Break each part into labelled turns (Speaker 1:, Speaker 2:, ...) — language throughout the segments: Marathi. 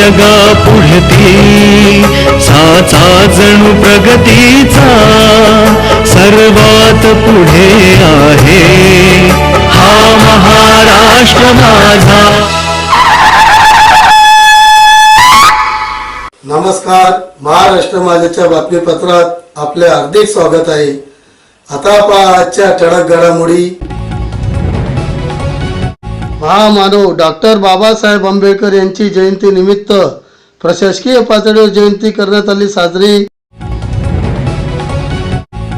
Speaker 1: जगा पुढती साचा जणू प्रगतीचा सर्वात पुढे आहे. हा महाराष्ट्र माझा.
Speaker 2: नमस्कार. महाराष्ट्र माझ्याच्या बातमीपत्रात आपले हार्दिक स्वागत आहे. आता पहा आजच्या ठळक घडामोडी. महामानव डॉक्टर बाबासाहेब आंबेडकर यांची जयंती निमित्त प्रशासकीय पातळीवर जयंती करण्यात आली साजरी.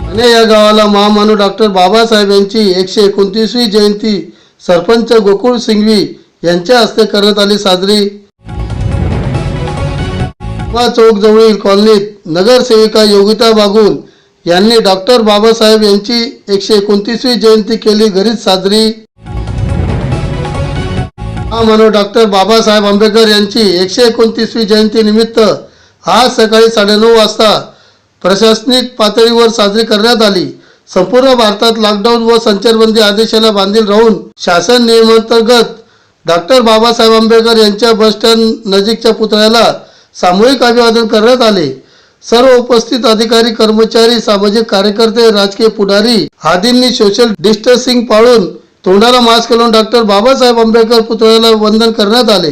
Speaker 2: आणि या गावाला महामानव डॉक्टर बाबासाहेब यांची एकशे एकोणतीसवी जयंती सरपंच गोकुळ सिंघवी यांच्या हस्ते करण्यात आली साजरी. वा चौक जवळील कॉलनीत नगरसेविका योगिता बागुल यांनी डॉक्टर बाबासाहेब यांची एकशे एकोणतीसवी जयंती केली घरीच साजरी. हा म्हणून डॉक्टर बाबासाहेब आंबेडकर यांची एकशे एकोणतीसवी जयंती निमित्त आज सकाळी साडेनऊ वाजता प्रशासनिक पातळीवर साजरी करण्यात आली. संपूर्ण भारतात लॉकडाऊन व संचारबंदी आदेशाला बांधील राहून शासन नियमांतर्गत डॉक्टर बाबासाहेब आंबेडकर यांच्या बस स्टँड नजीकच्या पुतळ्याला सामूहिक अभिवादन करण्यात आले. सर्व उपस्थित अधिकारी कर्मचारी सामाजिक कार्यकर्ते राजकीय पुढारी आदींनी सोशल डिस्टन्सिंग पाळून तोंडाला मास्क लावून डॉक्टर बाबासाहेब आंबेडकर पुतळ्याला वंदन करण्यात आले.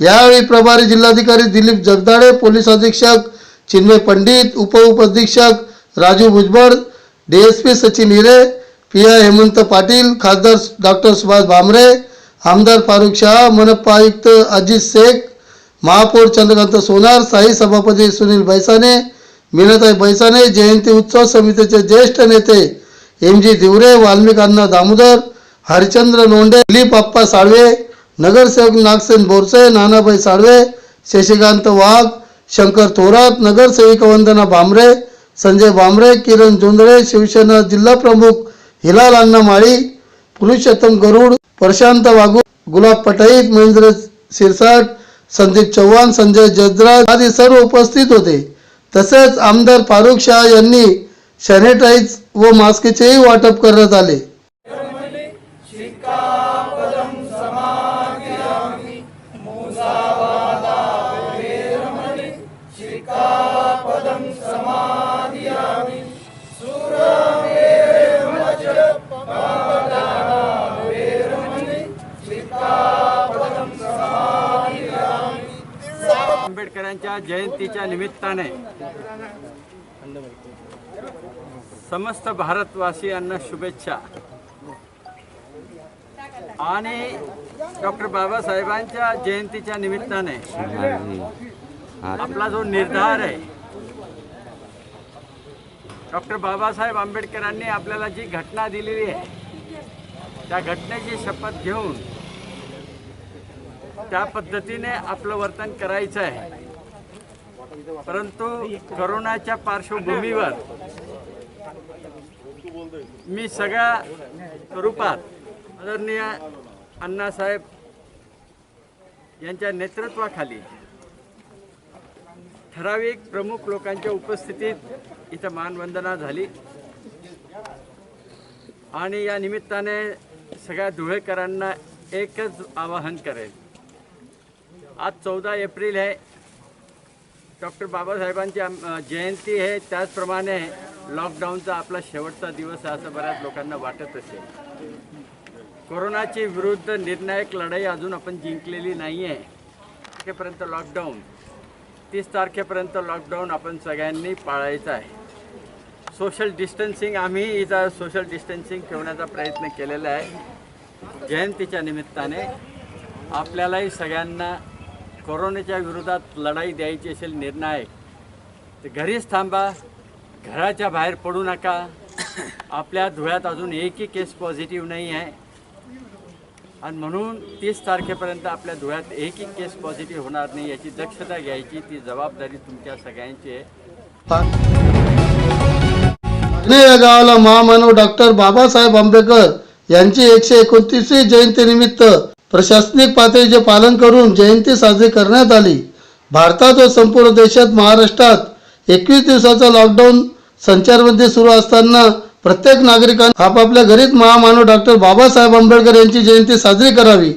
Speaker 2: यावेळी प्रभारी जिल्हाधिकारी दिलीप जगदाळे पोलीस अधीक्षक Chinmay Pandit उपउपाधीक्षक Raju Bhujbal DSP Sachin Hire P I Hemant Patil खासदार डॉक्टर सुभाष भामरे आमदार फारुख शाह मनपा आयुक्त अजित शेख महापौर चंद्रकांत सोनार साई सभापती सुनील बैसाने मीनाताई बैसाने जयंती उत्सव समितीचे ज्येष्ठ नेते एम जी दिवरे वाल्मिकांना दामोदर हरिचंद्र लोंढे दिलीप साळवे नगरसेवक नागसेन बोरसे नानाभाई साळवे शशिकांत वाघ शंकर थोरात नगरसेविका वंदना भांबरे संजय भांबरे किरण जोंधळे शिवसेना जिल्हा प्रमुख हिलाल अण्णा माळी पुरुषोत्तम गरुड प्रशांत वाघू गुलाब पटाईत महेंद्र शिरसाट संदीप चव्हाण संजय जजराज आदी सर्व उपस्थित होते. तसेच आमदार फारुख शाह यांनी सॅनिटाईज व मास्कचेही वाटप करण्यात आले.
Speaker 3: जयंतीच्या निमित्ताने समस्त भारतवासियांना शुभेच्छा. आणि डॉक्टर बाबासाहेबांच्या जयंतीच्या निमित्ताने आपला जो निर्धार आहे डॉक्टर बाबासाहेब आंबेडकरांनी आपल्याला जी घटना दिलेली आहे त्या घटनेची शपथ घेऊन त्या पद्धतीने आपलं वर्तन करायचं आहे. परंतु करोनाच्या पार्श्वभूमीवर मी सगळ्या रूपात आदरणीय अण्णासाहेब यांच्या नेतृत्वाखाली ठराविक प्रमुख लोकांच्या उपस्थितीत इथं मानवंदना झाली. आणि या निमित्ताने सगळ्या धुळेकरांना एकच आवाहन करेल आज चौदा एप्रिल आहे. डॉक्टर बाबासाहेबांची जयंती आहे. त्याचप्रमाणे लॉकडाऊनचा आपला शेवटचा दिवस आहे असं बऱ्याच लोकांना वाटत असेल. कोरोनाची विरुद्ध निर्णायक लढाई अजून आपण जिंकलेली नाही आहे तारखेपर्यंत लॉकडाऊन. तीस तारखेपर्यंत लॉकडाऊन आपण सगळ्यांनी पाळायचं आहे. सोशल डिस्टन्सिंग आम्ही इथं सोशल डिस्टन्सिंग ठेवण्याचा प्रयत्न केलेला आहे. जयंतीच्या निमित्ताने आपल्यालाही सगळ्यांना कोरोनाच्या विरोधात लढाई द्यायची असेल निर्णायक तर घरीच थांबा घराच्या बाहेर पडू नका. आपल्या धुळ्यात अजून एकही केस पॉझिटिव्ह नाही आहे. आणि म्हणून तीस तारखेपर्यंत आपल्या धुळ्यात एकही केस पॉझिटिव्ह होणार नाही याची दक्षता घ्यायची ती जबाबदारी तुमच्या सगळ्यांची आहे.
Speaker 2: या गावाला महामानव डॉक्टर बाबासाहेब आंबेडकर यांची एकशे एकोणतीसवी जयंतीनिमित्त प्रशासनिक पातळीचे पालन करून जयंती साजरी करण्यात आली. भारतात व संपूर्ण देशात महाराष्ट्रात एकवीस दिवसाचा लॉकडाऊन संचारबंदी सुरू असताना प्रत्येक नागरिकांनी आपापल्या घरीच महामानव डॉक्टर बाबासाहेब आंबेडकर यांची जयंती साजरी करावी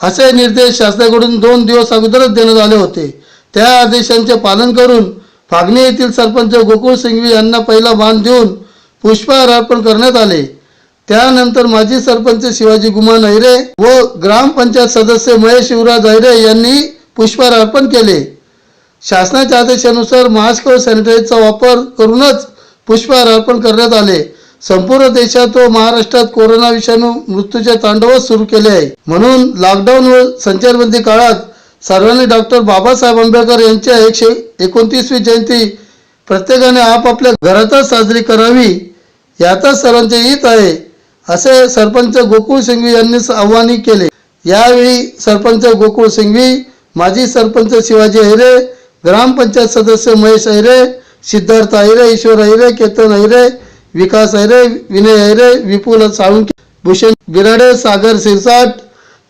Speaker 2: असे निर्देश शासनाकडून दोन दिवस अगोदरच देण्यात आले होते. त्या आदेशांचे पालन करून फागणी येथील सरपंच गोकुळ सिंघवी यांना पहिला मान देऊन पुष्पहार अर्पण करण्यात आले. त्यानंतर माजी सरपंच शिवाजी गुमान अहिरे व ग्रामपंचायत सदस्य महेश युवराज अहिरे यांनी पुष्पहार अर्पण केले. शासनाच्या आदेशानुसार मास्क व सॅनिटाईजचा वापर करूनच पुष्पहार अर्पण करण्यात आले. संपूर्ण देशात व महाराष्ट्रात कोरोना विषाणू मृत्यूचे तांडवच सुरू केले आहे. म्हणून लॉकडाऊन व संचारबंदी काळात सर्वांनी डॉक्टर बाबासाहेब आंबेडकर यांच्या एकशे एकोणतीसवी जयंती प्रत्येकाने आपापल्या घरातच साजरी करावी यातच सर्वांचे हित आहे. असे सरपंच गोकुळ सिंघवी यांनी आव्हाने केले. यावेळी सरपंच गोकुळ सिंघवी माजी सरपंच शिवाजी अहिरे ग्रामपंचायत सदस्य महेश अहिरे सिद्धार्थ अहिरे ईश्वर अहिरे केतन अहिरे विकास अहिरे विनय अहिरे विपुल साळुंके भूषण बिराडे सागर सिरसाट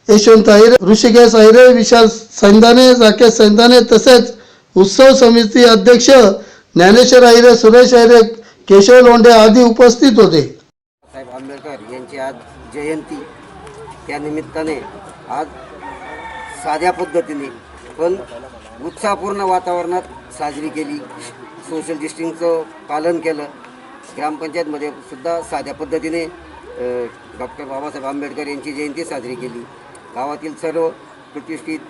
Speaker 2: यशवंत अहिरे ऋषिकेश अहिरे विशाल सैंदाने राकेश सैंदाने तसेच उत्सव समिती अध्यक्ष ज्ञानेश्वर अहिरे सुरेश अहिरे केशव लोंढे आदी उपस्थित होते.
Speaker 4: साहेब आंबेडकर यांची आज जयंती. त्या निमित्ताने आज साध्या पद्धतीने पण उत्साहपूर्ण वातावरणात साजरी केली. सोशल डिस्टन्सचं पालन केलं. ग्रामपंचायतमध्ये सुद्धा साध्या पद्धतीने डॉक्टर बाबासाहेब आंबेडकर यांची जयंती साजरी केली. गावातील सर्व प्रतिष्ठित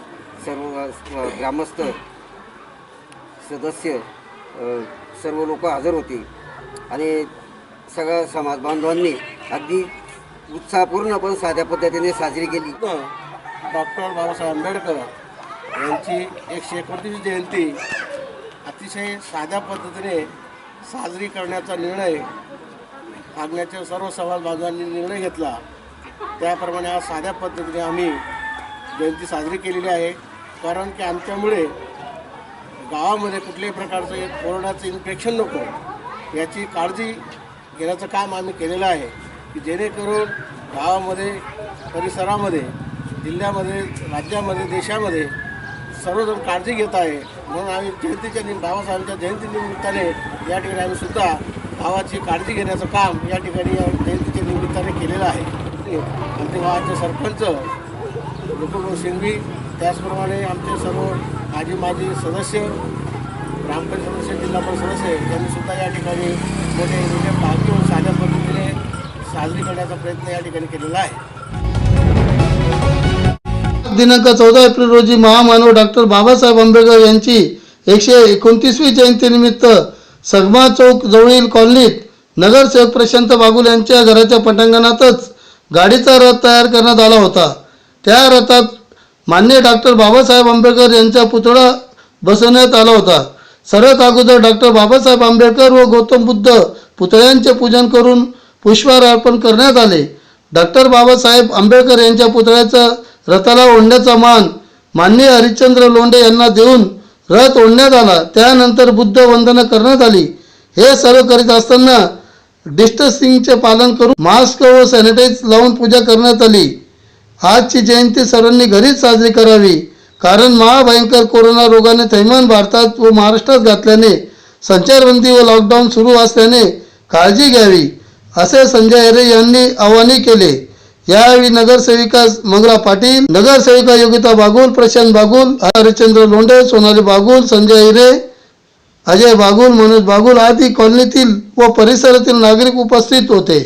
Speaker 4: सर्व ग्रामस्थ सदस्य सर्व लोक हजर होते. आणि सगळ्या समाज बांधवांनी अगदी उत्साहपूर्ण पण साध्या पद्धतीने साजरी केली.
Speaker 5: डॉक्टर बाबासाहेब आंबेडकर यांची एकशे एकोणतीस जयंती अतिशय साध्या पद्धतीने साजरी करण्याचा निर्णय मागण्याच्या सर्व समाज बांधवांनी निर्णय घेतला. त्याप्रमाणे आज साध्या पद्धतीने आम्ही जयंती साजरी केलेली आहे. कारण की आमच्यामुळे गावामध्ये कुठल्याही प्रकारचं एक कोरोनाचं इन्फेक्शन नको. याची काळजी घेण्याचं काम आम्ही केलेलं आहे की जेणेकरून गावामध्ये परिसरामध्ये जिल्ह्यामध्ये राज्यामध्ये देशामध्ये सर्वजण काळजी घेत आहे. म्हणून आम्ही जयंतीच्या निम बाबासाहेबांच्या जयंतीनिमित्ताने या ठिकाणी आम्ही सुद्धा गावाची काळजी घेण्याचं काम या ठिकाणी या जयंतीच्या निमित्ताने केलेलं आहे. आमच्या गावाचे सरपंच गोकुळ सिंघवी त्याचप्रमाणे आमचे सर्व माजी माजी सदस्य ग्रामपंचायत सदस्य जिल्हा परिषद सदस्य यांनी सुद्धा या ठिकाणी मोठे मोठे भाग घेऊन साध्या पद्धतीने साजरी करण्याचा प्रयत्न या ठिकाणी केलेला आहे.
Speaker 2: दिनांक चौदा एप्रिल रोजी महामानव डॉक्टर बाबासाहेब आंबेडकर यांची एकशे एकोणतीसवी जयंतीनिमित्त सगमा चौक जवळील कॉलनीत नगरसेवक प्रशांत बागुल यांच्या घराच्या पटांगणातच गाडीचा रथ तयार करण्यात आला होता. त्या रथात मान्य डॉक्टर बाबासाहेब आंबेडकर यांचा पुतळा बसवण्यात आला होता. सर्वात अगोदर डॉक्टर बाबासाहेब आंबेडकर व गौतम बुद्ध पुतळ्यांचे पूजन करून पुष्पहार अर्पण करण्यात आले. डॉक्टर बाबासाहेब आंबेडकर यांच्या पुतळ्याचा रथाला ओढण्याचा मान माननीय हरिश्चंद्र लोंढे यांना देऊन रथ ओढण्यात आला. त्यानंतर बुद्ध वंदना करण्यात आली. हे सर्व करीत असताना डिस्टन्सिंगचे पालन करून मास्क व सॅनिटाईज लावून पूजा करण्यात आली. आजची जयंती सर्वांनी घरीच साजरी करावी. कारण महाभयंकर कोरोना रोगाने थैमान भारतात व महाराष्ट्रात घातल्याने संचारबंदी व लॉकडाऊन सुरू असल्याने काळजी घ्यावी असे संजय अरे यांनी आवाहन केले. यावेळी नगरसेविका मंगला पाटील नगरसेविका योगिता बागुल प्रशांत बागुल हरिश्चंद्र लोंढे सोनाली बागुल संजय हिरे अजय बागुल मनोज बागुल आदी कॉलनीतील व परिसरातील नागरिक उपस्थित होते.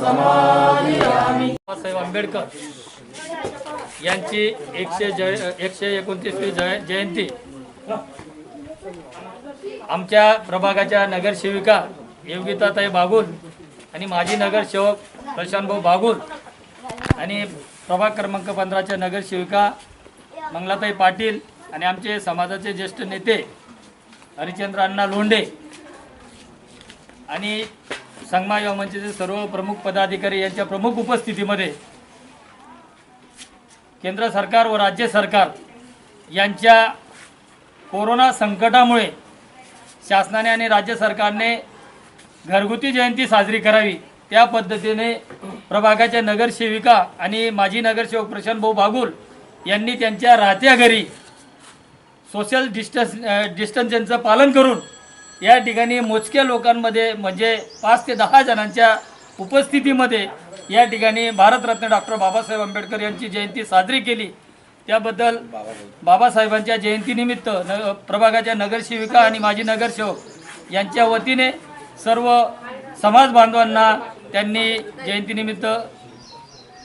Speaker 1: समाधियामि।
Speaker 6: बाबासाहेब आंबेडकर यांची एकशे जय एकशे एकोणतीसवी जय जयंती. आमच्या प्रभागाच्या नगरसेविका योगिताताई बागुल आणि माजी नगरसेवक प्रशांतभाऊ बागुल आणि प्रभाग क्रमांक पंधराच्या नगरसेविका मंगलाताई पाटील आणि आमचे समाजाचे ज्येष्ठ नेते हरिचंद्र अण्णा लोंढे आणि संगमा युवा मंचचे सर्व प्रमुख पदाधिकारी यांच्या प्रमुख उपस्थितीमध्ये केंद्र सरकार व राज्य सरकार यांच्या कोरोना संकटामुळे शासनाने आणि राज्य सरकारने घरगुती जयंती साजरी करावी त्या पद्धतीने प्रभागाच्या नगरसेविका आणि माजी नगरसेवक प्रशांत भाऊ बागुल यांनी त्यांच्या राहत्या घरी सोशल डिस्टन्स डिस्टन्सचं पालन करून या ठिकाणी मोजक्या लोकांमध्ये म्हणजे पाच ते दहा जणांच्या उपस्थितीमध्ये या ठिकाणी भारतरत्न डॉक्टर बाबासाहेब आंबेडकर यांची जयंती साजरी केली. त्याबद्दल बाबासाहेबांच्या जयंतीनिमित्त न प्रभागाच्या नगरसेविका आणि माजी नगरसेवक यांच्या वतीने सर्व समाज बांधवांना त्यांनी जयंतीनिमित्त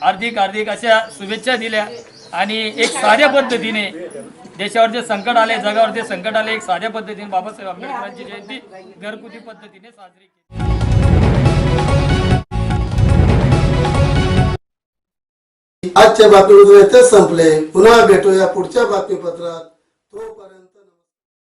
Speaker 6: हार्दिक हार्दिक अशा शुभेच्छा दिल्या आणि एक साध्या पद्धतीने देशावर जे संकट आले जगावर जे संकट आले एक साध्या पद्धतीने बाबासाहेब आंबेडकरांची जयंती घरगुती पद्धतीने साजरी केली.
Speaker 2: आजच्या बातमीपत्र इथेच संपले. पुन्हा भेटूया पुढच्या बातमीपत्रात.